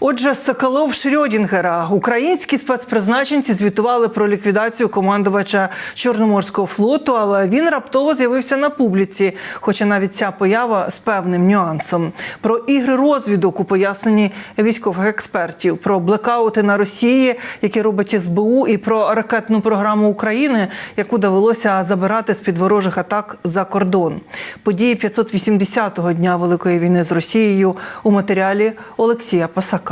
Отже, Соколов Шрьодінгера українські спецпризначенці звітували про ліквідацію командувача Чорноморського флоту, але він раптово з'явився на публіці. Хоча навіть ця поява з певним нюансом. Про ігри розвідок у поясненні військових експертів, про блекаути на Росії, які робить СБУ, і про ракетну програму України, яку довелося забирати з під ворожих атак за кордон. Події 580-го дня Великої війни з Росією у матеріалі Олексія Пасака.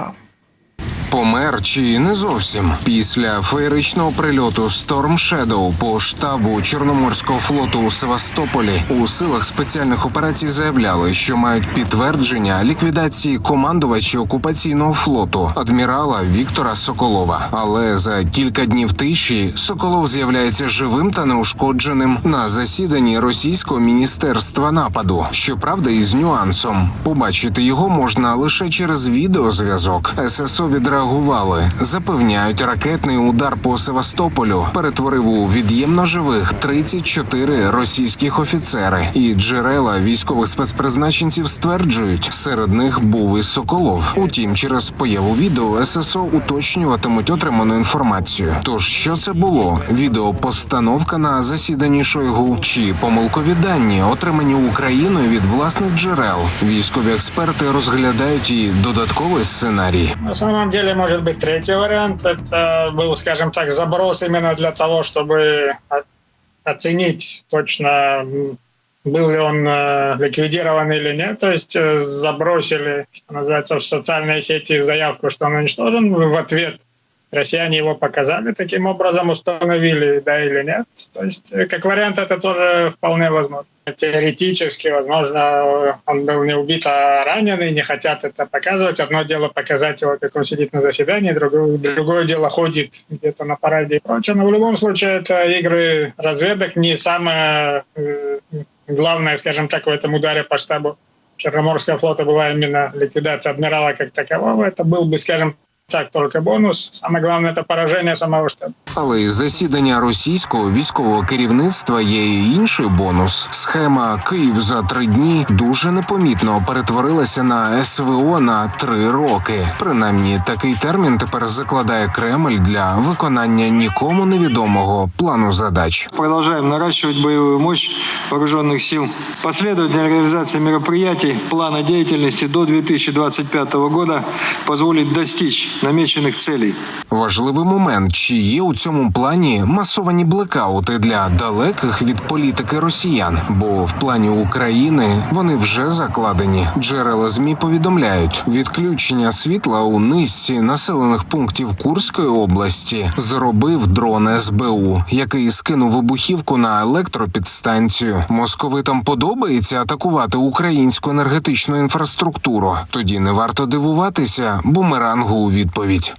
Помер чи не зовсім після феєричного прильоту Storm Shadow по штабу Чорноморського флоту у Севастополі у силах спеціальних операцій заявляли, що мають підтвердження ліквідації командувача окупаційного флоту адмірала Віктора Соколова. Але за кілька днів тиші Соколов з'являється живим та неушкодженим на засіданні російського міністерства нападу. Щоправда, із нюансом побачити його можна лише через відеозв'язок. ССО відреагували, запевняють, ракетний удар по Севастополю перетворив у від'ємно живих 34 російських офіцери. І джерела військових спецпризначенців стверджують, серед них був і Соколов. Утім, через появу відео ССО уточнюватимуть отриману інформацію. Тож що це було? Відеопостановка на засіданні Шойгу чи помилкові дані, отримані Україною від власних джерел. Військові експерти розглядають і додатковий сценарій. На самом деле, может быть, третий вариант. Это был, скажем так, заброс именно для того, чтобы оценить точно, был ли он э, ликвидирован или нет. То есть э, забросили, что называется, в социальные сети заявку, что он уничтожен. В ответ россияне его показали, таким образом установили, да или нет. То есть, э, как вариант, это тоже вполне возможно. Теоретически, возможно, он был не убит, а раненый, не хотят это показывать. Одно дело показать его, как он сидит на заседании, другое, другое дело ходит где-то на параде и прочее. Но в любом случае это игры разведок не самое э, главное, скажем так, в этом ударе по штабу Черноморского флота была именно ликвидация адмирала как такового. Это был бы, скажем так, только бонус. Самое главное – это поражение самого штаба. Але із засідання російського військового керівництва є і інший бонус. Схема Київ за три дні дуже непомітно перетворилася на СВО на три роки. Принаймні, такий термін тепер закладає Кремль для виконання нікому невідомого плану задач. Продолжаем наращивать боевую мощь вооруженных сил. Последовательная реализация мероприятий плана деятельности до 2025 года позволит достичь намеченных целей. Важливий момент, чи є у цьому плані масовані блекаути для далеких від політики росіян, бо в плані України вони вже закладені. Джерела змі повідомляють, відключення світла у низці населених пунктів Курської області зробив дрон СБУ, який скинув вибухівку на електропідстанцію. Московитам подобається атакувати українську енергетичну інфраструктуру. Тоді не варто дивуватися бумерангу у відповідь.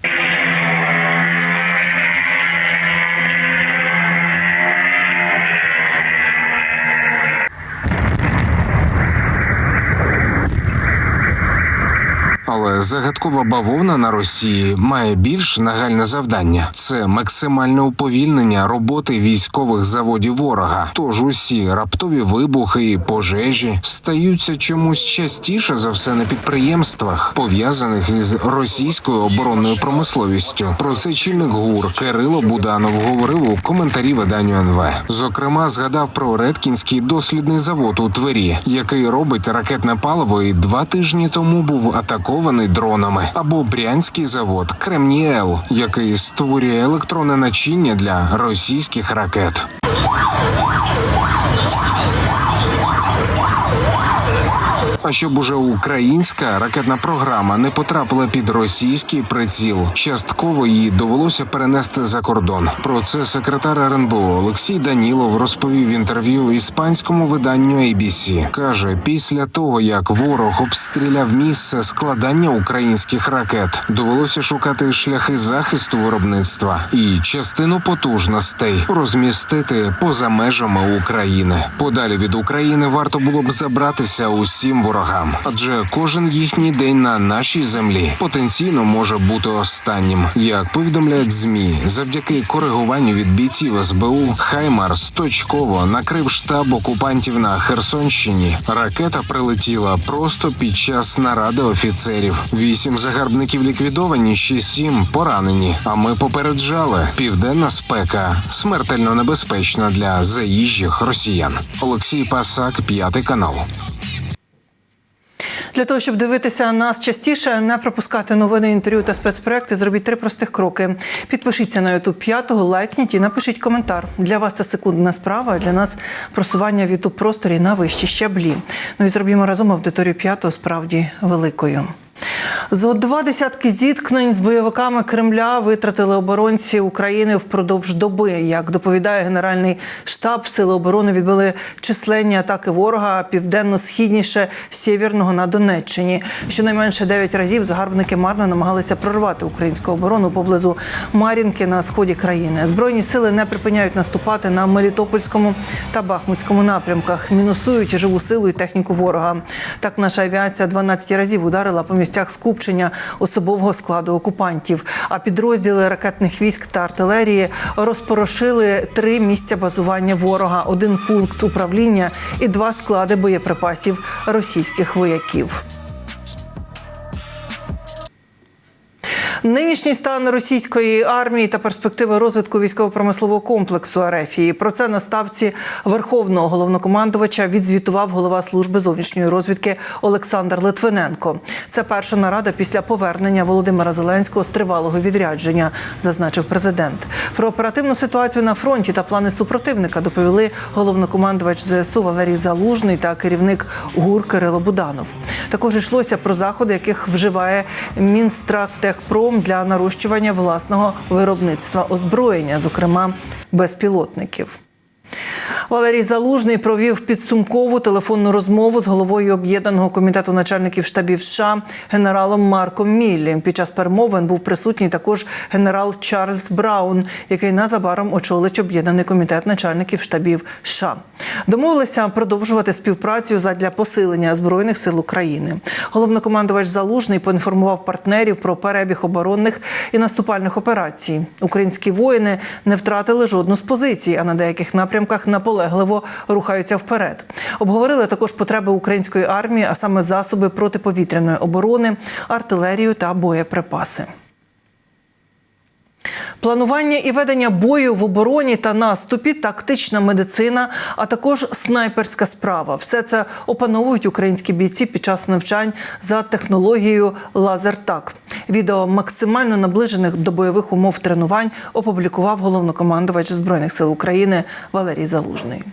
Але загадкова бавовна на Росії має більш нагальне завдання: це максимальне уповільнення роботи військових заводів ворога. Тож усі раптові вибухи і пожежі стаються чомусь частіше за все на підприємствах, пов'язаних із російською оборонною промисловістю. Про це чільник ГУР Кирило Буданов говорив у коментарі виданню НВ. Зокрема, згадав про Редкінський дослідний завод у Твері, який робить ракетне паливо, і два тижні тому був атакований дронами. Або Брянський завод Кремніел, який створює електронне начиння для російських ракет. А щоб уже українська ракетна програма не потрапила під російський приціл, частково її довелося перенести за кордон. Про це секретар РНБО Олексій Данілов розповів в інтерв'ю іспанському виданню ABC. каже, після того як ворог обстріляв місце складання українських ракет, довелося шукати шляхи захисту виробництва і частину потужностей розмістити поза межами України. Подалі від України варто було б забратися усім ворогам ворога, адже кожен їхній день на нашій землі потенційно може бути останнім. Як повідомляють змі, завдяки коригуванню від бійців СБУ, Хаймарс точково накрив штаб окупантів на Херсонщині. Ракета прилетіла просто під час наради офіцерів. Вісім загарбників ліквідовані, ще сім поранені. А ми попереджали південна спека смертельно небезпечна для заїжджих росіян. Олексій Пасак, п'ятий канал. Для того, щоб дивитися нас частіше, не пропускати новини, інтерв'ю та спецпроекти, зробіть три простих кроки. Підпишіться на YouTube п'ятого, лайкніть і напишіть коментар. Для вас це секундна справа, а для нас просування в youtube просторі на вищі щаблі. Ну і зробімо разом аудиторію п'ятого справді великою. Зо два десятки зіткнень з бойовиками Кремля витратили оборонці України впродовж доби. Як доповідає Генеральний штаб, сили оборони відбили численні атаки ворога південно-східніше Сєвєрного на Донеччині. Щонайменше дев'ять разів загарбники марно намагалися прорвати українську оборону поблизу Мар'їнки на сході країни. Збройні сили не припиняють наступати на Мелітопольському та Бахмутському напрямках. Мінусують живу силу і техніку ворога. Так наша авіація 12 разів ударила по місцях скупчення особового складу окупантів. А підрозділи ракетних військ та артилерії розпорошили три місця базування ворога, один пункт управління і два склади боєприпасів російських вояків. Нинішній стан російської армії та перспективи розвитку військово-промислового комплексу Арефії. Про це на ставці верховного головнокомандувача відзвітував голова служби зовнішньої розвідки Олександр Литвиненко. Це перша нарада після повернення Володимира Зеленського з тривалого відрядження, зазначив президент. Про оперативну ситуацію на фронті та плани супротивника доповіли головнокомандувач ЗСУ Валерій Залужний та керівник ГУР Кирило Буданов. Також йшлося про заходи, яких вживає Мінстратехпром для нарощування власного виробництва озброєння, зокрема безпілотників. Валерій Залужний провів підсумкову телефонну розмову з головою об'єднаного комітету начальників штабів США генералом Марком Міллі. Під час перемовин був присутній також генерал Чарльз Браун, який незабаром очолить об'єднаний комітет начальників штабів США. Домовилися продовжувати співпрацю задля посилення збройних сил України. Головнокомандувач Залужний поінформував партнерів про перебіг оборонних і наступальних операцій. Українські воїни не втратили жодну з позицій, а на деяких напрямках наполегливо рухаються вперед. Обговорили також потреби української армії, а саме засоби протиповітряної оборони, артилерію та боєприпаси. Планування і ведення бою в обороні та наступі, тактична медицина, а також снайперська справа. Все це опановують українські бійці під час навчань за технологією Лазертак. Відео максимально наближених до бойових умов тренувань опублікував головнокомандувач збройних сил України Валерій Залужний.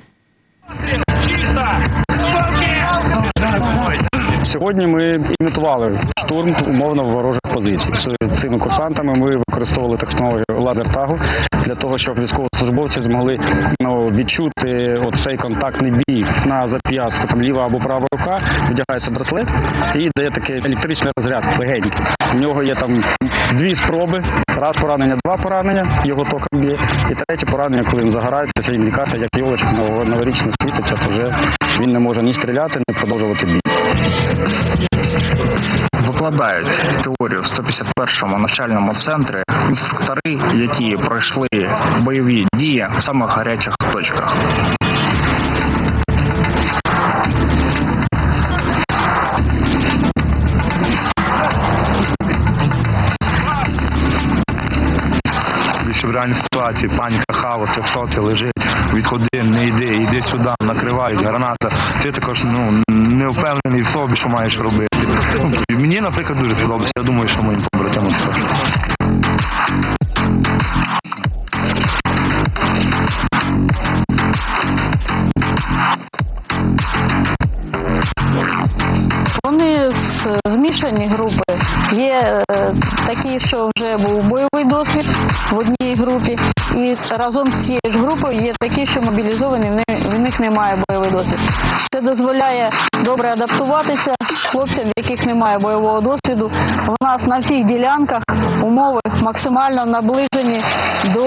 Сьогодні ми імітували штурм умовно ворожих позицій. З цими курсантами ми використовували технологію лазертагу для того, щоб військовослужбовці змогли ну, відчути цей контактний бій на зап'ястку, там ліва або права рука, вдягається браслет і дає такий електричний розряд легенький. У нього є там дві спроби, раз поранення, два поранення, його током б'є, і третє поранення, коли він загорається, це індикація, як йолочка новорічно світиться, то вже він не може ні стріляти, ні продовжувати бій. Викладають теорію в 151-му навчальному центрі інструктори, які пройшли бойові дії в самих гарячих точках. Реальній ситуації, паніка, хаос, ти лежить, відходи, не йди, йди сюди, накривають, граната. Ти також ну не впевнений в собі, що маєш робити. Ну, мені, наприклад, дуже сподобалося. Я думаю, що моїм побратимам також. Вони змішані групи. Є е, такі, що вже був бойовий досвід в одній групі, і разом з цією ж групою є такі, що мобілізовані, в них, немає бойовий досвід. Це дозволяє добре адаптуватися хлопцям, в яких немає бойового досвіду. У нас на всіх ділянках умови максимально наближені до